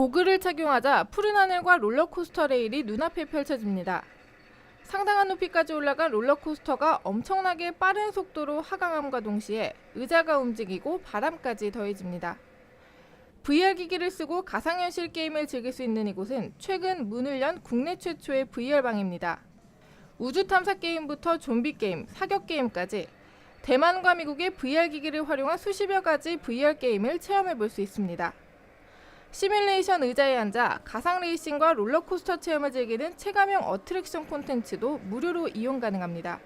고글을 착용하자 푸른 하늘과 롤러코스터 레일이 눈앞에 펼쳐집니다. 상당한 높이까지 올라간 롤러코스터가 엄청나게 빠른 속도로 하강함과 동시에 의자가 움직이고 바람까지 더해집니다. VR 기기를 쓰고 가상현실 게임을 즐길 수 있는 이곳은 최근 문을 연 국내 최초의 VR방입니다. 우주 탐사 게임부터 좀비 게임, 사격 게임까지 대만과 미국의 VR 기기를 활용한 수십여 가지 VR 게임을 체험해 볼 수 있습니다. 시뮬레이션 의자에 앉아 가상 레이싱과 롤러코스터 체험을 즐기는 체감형 어트랙션 콘텐츠도 무료로 이용 가능합니다.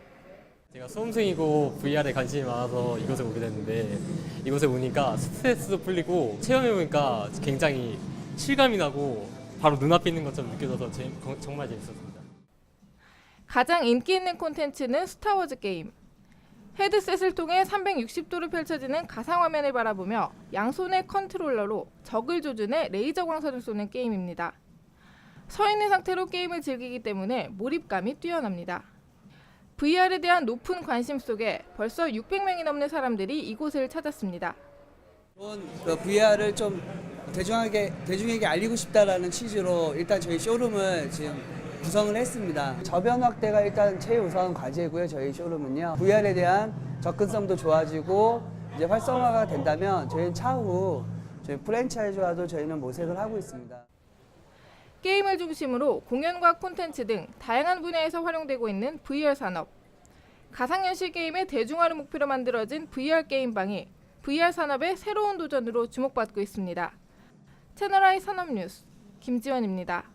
제가 수험생이고 VR에 관심이 많아서 이곳에 오게 됐는데 이곳에 오니까 스트레스도 풀리고 체험해보니까 굉장히 실감이 나고 바로 눈앞에 있는 것처럼 느껴져서 재- 거- 정말 재밌었습니다. 가장 인기 있는 콘텐츠는 스타워즈 게임. 헤드셋을 통해 360도로 펼쳐지는 가상화면을 바라보며 양손의 컨트롤러로 적을 조준해 레이저 광선을 쏘는 게임입니다. 서 있는 상태로 게임을 즐기기 때문에 몰입감이 뛰어납니다. VR에 대한 높은 관심 속에 벌써 600명이 넘는 사람들이 이곳을 찾았습니다. 그 VR을 좀 대중에게 대중에게 알리고 싶다라는 취지로 일단 저희 쇼룸을 지금 구성을 했습니다. 저변 확대가 일단 최우선 과제고요. 저희 쇼룸은요. VR에 대한 접근성도 좋아지고 이제 활성화가 된다면 저희는 차후 저희 프랜차이즈와도 저희는 모색을 하고 있습니다. 게임을 중심으로 공연과 콘텐츠 등 다양한 분야에서 활용되고 있는 VR 산업. 가상현실 게임의 대중화를 목표로 만들어진 VR 게임방이 VR 산업의 새로운 도전으로 주목받고 있습니다. 채널I 산업 뉴스 김지원입니다.